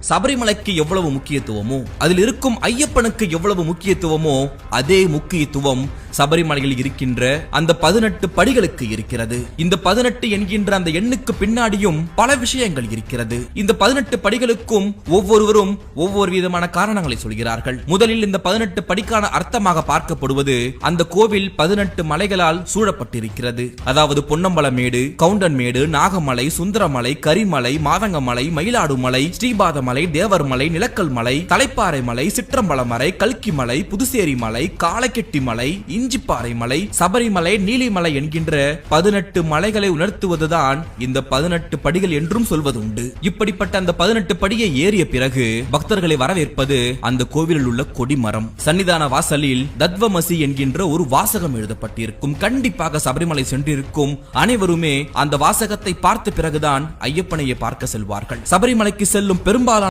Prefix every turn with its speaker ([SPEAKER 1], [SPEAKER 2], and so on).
[SPEAKER 1] சபரிமலைக்கு எவ்வளவு முக்கியத்துவமோ அதில் இருக்கும் ஐயப்பனுக்கு எவ்வளவு முக்கியத்துவமோ அதே முக்கியத்துவம் சபரிமலையில் இருக்கின்ற அந்த பதினெட்டு படிகளுக்கு இருக்கிறது. இந்த பதினெட்டு என்கின்ற அந்த எண்ணுக்கு பின்னாடியும் பல விஷயங்கள் இருக்கிறது. இந்த பதினெட்டு படிகளுக்கும் ஒவ்வொருவரும் ஒவ்வொரு விதமான காரணங்களை சொல்கிறார்கள். முதலில் இந்த பதினெட்டு படிக்கான அர்த்தமாக பார்க்கப்படுவது அந்த கோவில் பதினெட்டு மலைகளால் சூழப்பட்டிருக்கிறது. அதாவது பொன்னம்பலமேடு கவுண்டன்மேடு நாகமலை சுந்தரமலை கரிமலை மாதங்கமலை மயிலாடுமலை ஸ்ரீபாதமலை தேவர்மலை நிலக்கல் மலை தலைப்பாறை மலை சிற்றம்பலமலை கல்கி மலை புதுச்சேரி மலை காலக்கெட்டி மலை இஞ்சிப்பாறை மலை சபரிமலை நீலிமலை என்கின்ற பதினெட்டு மலைகளை உணர்த்துவதுதான் இந்த பதினெட்டு படிகள் என்றும் சொல்வது உண்டு இப்படிப்பட்ட அந்த பதினெட்டு படியை ஏறிய பிறகு பக்தர்களை வரவேற்பது அந்த கோவிலில் உள்ள கொடிமரம். சன்னிதான வாசலில் தத்வமசி என்கின்ற ஒரு வாசகம் எழுதப்பட்டிருக்கும். கண்டிப்பாக சபரிமலை சென்றிருக்கும் அனைவருமே அந்த வாசகத்தை பார்த்த பிறகுதான் ஐயப்பனையை பார்க்க செல்வார்கள். சபரிமலைக்கு செல்லும் பெரும்பாலான